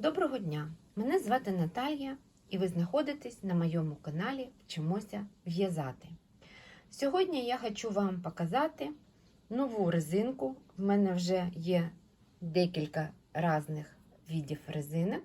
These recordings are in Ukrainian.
Доброго дня! Мене звати Наталія, і ви знаходитесь на моєму каналі Вчимося в'язати. Сьогодні я хочу вам показати нову резинку. В мене вже є декілька різних видів резинок.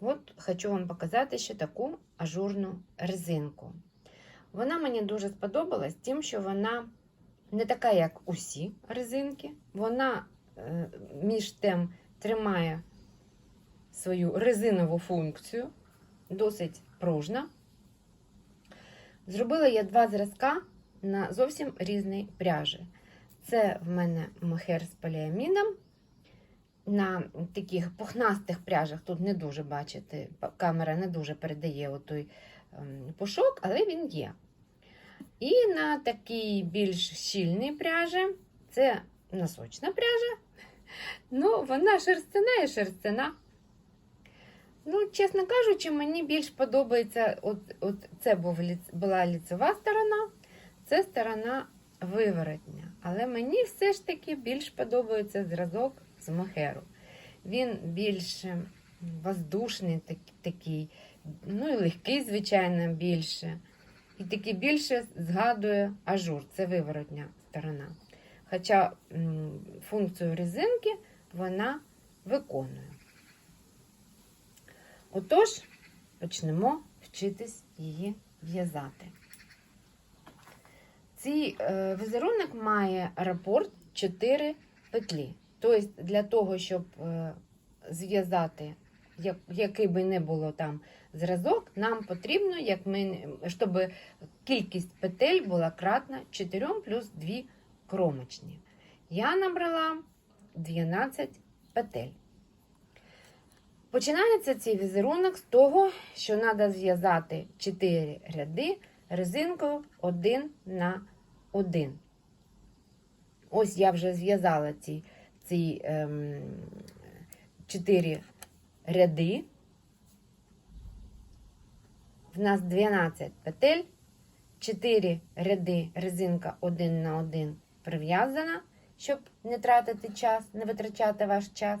От хочу вам показати ще таку ажурну резинку. Вона мені дуже сподобалась тим, що вона не така, як усі резинки. Вона е, між тим тримає свою резинову функцію, досить пружна. Зробила я два зразка на зовсім різний пряжі. Це в мене мохер з поліамідом. На таких пухнастих пряжах тут не дуже бачите, камера не дуже передає отой ем, пушок, але він є. І на такій більш щільній пряжі це носочна пряжа. Ну, вона шерстяна і шерстяна. Чесно кажучи, мені більш подобається, от, от це був, була ліцева сторона, це сторона виворотня. Але мені все ж таки більш подобається зразок з мохеру. Він більш воздушний такий, ну і легкий, звичайно, більше. І таки більше згадує ажур, це виворотня сторона. Хоча функцію резинки вона виконує. Отож, почнемо вчитись її в'язати. Цей е, візерунок має рапорт 4 петлі. Тобто, для того, щоб е, зв'язати, який би не було там зразок, нам потрібно, як ми, щоб кількість петель була кратна 4 плюс 2 кромочні. Я набрала 12 петель. Починається цей візерунок з того, що треба зв'язати 4 ряди резинкою 1 на 1. Ось я вже зв'язала ці, ці ем, 4 ряди. В нас 12 петель, 4 ряди резинка 1 на 1 прив'язана, щоб не тратити час, не витрачати ваш час.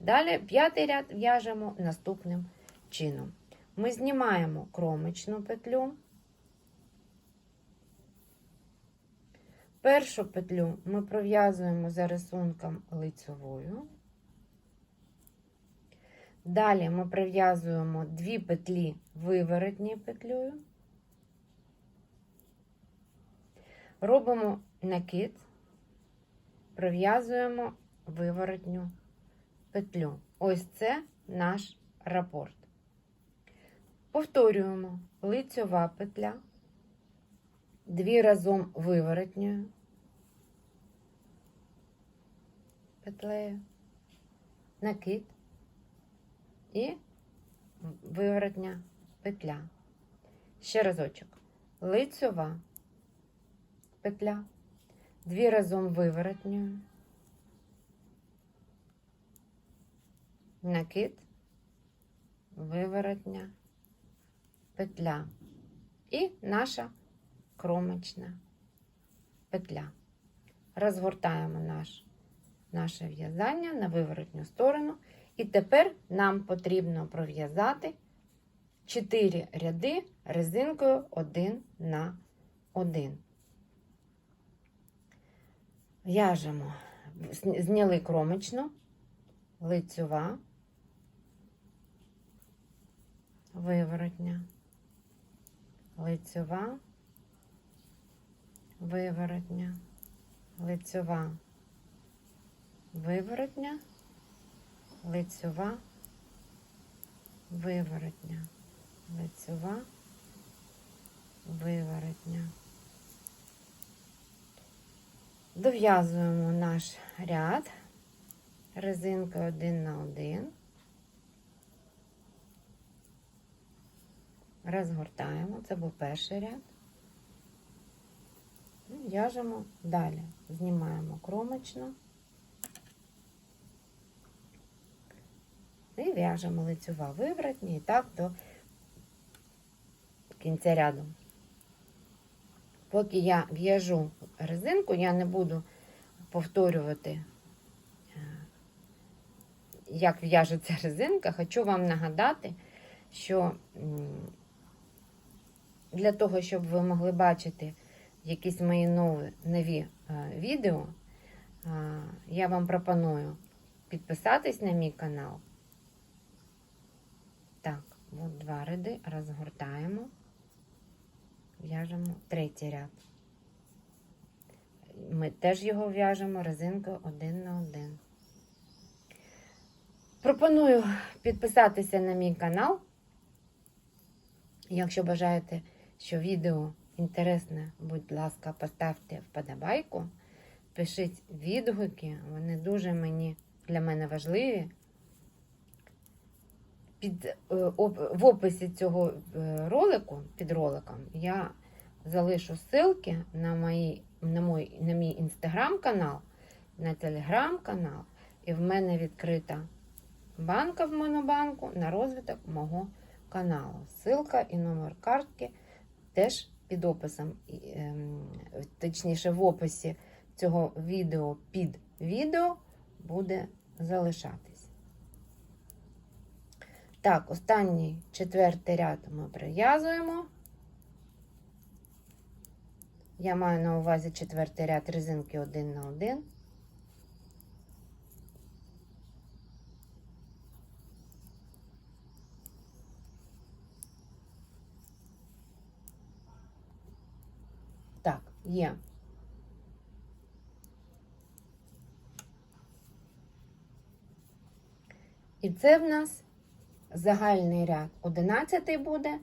Далі п'ятий ряд в'яжемо наступним чином. Ми знімаємо кромочну петлю. Першу петлю ми пров'язуємо за рисунком лицевою. Далі ми пров'язуємо дві петлі виворотньою петлею. Робимо накид, пров'язуємо виворотню петлю. Ось це наш рапорт. Повторюємо лицьова петля, дві разом виворотньою петлею, накид і виворотня петля. Ще разочок. Лицьова петля, дві разом виворотньою, накид, виворотня, петля і наша кромочна петля. Розгортаємо наш, наше в'язання на виворотню сторону. І тепер нам потрібно пров'язати 4 ряди резинкою 1 на 1. В'яжемо, зняли кромочну, лицьова, виворотня, лицьова, виворотня, лицьова, виворотня, лицьова, виворотня, лицьова, виворотня. Дов'язуємо наш ряд резинка 1 на 1. Розгортаємо, це був перший ряд. І В'яжемо далі. Знімаємо кромочну і в'яжемо лицьова виворотня і так до кінця ряду. Поки я в'яжу резинку, я не буду повторювати як в'яжеться резинка, хочу вам нагадати, що для того, щоб ви могли бачити якісь мої нові, нові е, відео, е, я вам пропоную підписатись на мій канал. Так, от два ряди розгортаємо, в'яжемо третій ряд. Ми теж його в'яжемо резинкою один на один. Пропоную підписатися на мій канал. Якщо бажаєте, що відео інтересне, будь ласка, поставте вподобайку, пишіть відгуки, вони дуже мені, для мене важливі. Під, е, в описі цього е, ролику, під роликом, я залишу ссылки на, мої, на, мій, на мій інстаграм-канал, на телеграм-канал, і в мене відкрита банка в Монобанку на розвиток мого каналу. Ссылка і номер картки теж під описом, ем, точніше, в описі цього відео під відео буде залишатись. Так, останній четвертий ряд ми прив'язуємо. Я маю на увазі четвертий ряд резинки 1 на 1. Є. І це в нас загальний ряд 11 буде.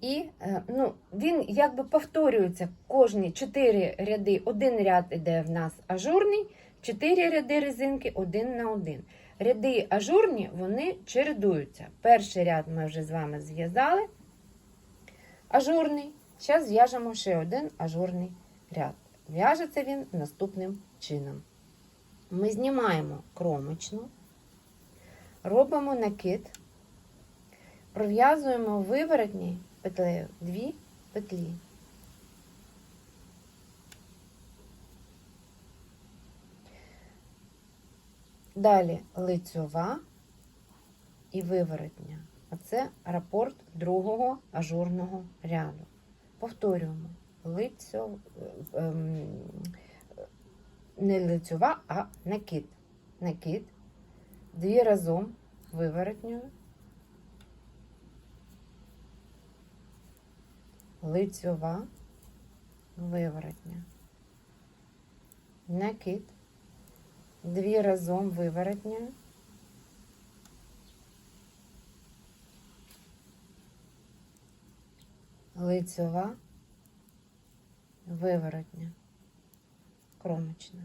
І е, ну, він якби повторюється кожні 4 ряди. Один ряд іде в нас ажурний, 4 ряди резинки один на один. Ряди ажурні, вони чередуються. Перший ряд ми вже з вами зв'язали. Ажурний. Зараз зв'яжемо ще один ажурний ряд. В'яжеться він наступним чином. Ми знімаємо кромочну, робимо накид, пров'язуємо виворотній петлею дві петлі. Далі лицьова і виворотня. Оце рапорт другого ажурного ряду. Повторюємо. Лицьов... ем, не лицьова, а накид. Накид. Дві разом виворотньою. Лицьова, виворотня. Накид. Дві разом виворотньою. Лицьова, виворотня, кромочна.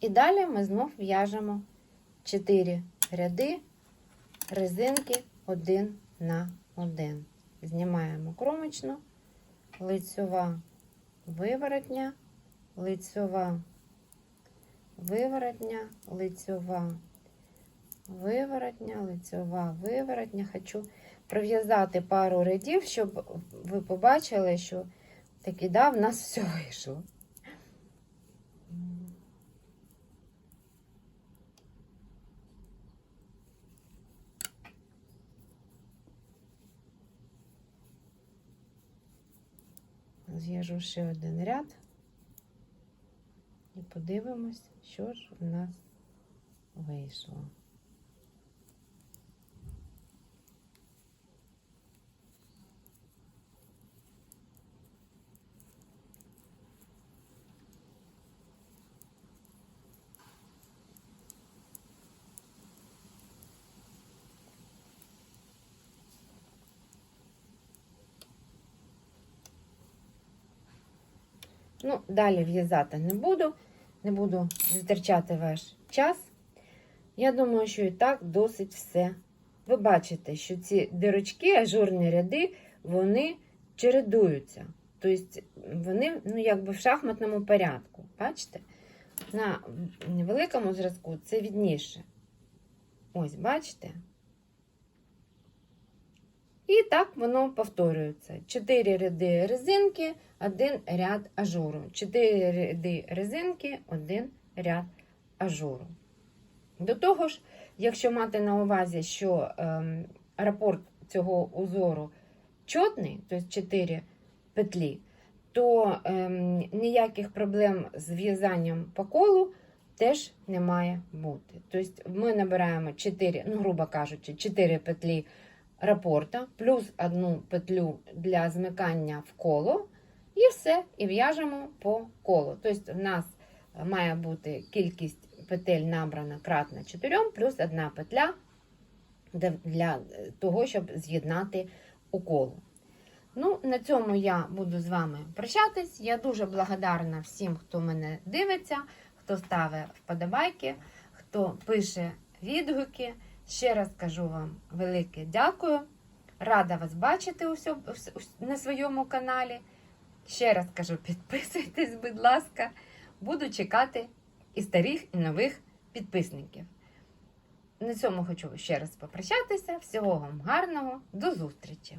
І далі ми знов в'яжемо 4 ряди резинки один на один. Знімаємо кромочну, лицьова, виворотня, лицьова, виворотня, лицьова, виворотня, лицьова, виворотня. Хочу пров'язати пару рядів, щоб ви побачили, що таки, да, в нас все вийшло. Зв'яжу ще один ряд і подивимось, що ж в нас вийшло. Ну, далі в'язати не буду, не буду витрачати ваш час. Я думаю, що і так досить все. Ви бачите, що ці дирочки, ажурні ряди, вони чередуються. Тобто вони ну, якби в шахматному порядку. Бачите? На великому зразку це відніше. Ось, бачите? І так воно повторюється. 4 ряди резинки, один ряд ажуру. 4 ряди резинки, один ряд ажуру. До того ж, якщо мати на увазі, що ем, рапорт цього узору чотний, тобто 4 петлі, то ем, ніяких проблем з в'язанням по колу теж не має бути. Тобто ми набираємо 4, ну, грубо кажучи, 4 петлі рапорта, плюс одну петлю для змикання в коло, і все, і в'яжемо по колу. Тобто в нас має бути кількість петель набрана кратна 4, плюс одна петля для- для того, щоб з'єднати у коло. Ну, на цьому я буду з вами прощатись. Я дуже благодарна всім, хто мене дивиться, хто ставить вподобайки, хто пише відгуки. Ще раз кажу вам велике дякую. Рада вас бачити на своєму каналі. Ще раз кажу, підписуйтесь, будь ласка. Буду чекати і старих, і нових підписників. На цьому хочу ще раз попрощатися. Всього вам гарного, до зустрічі!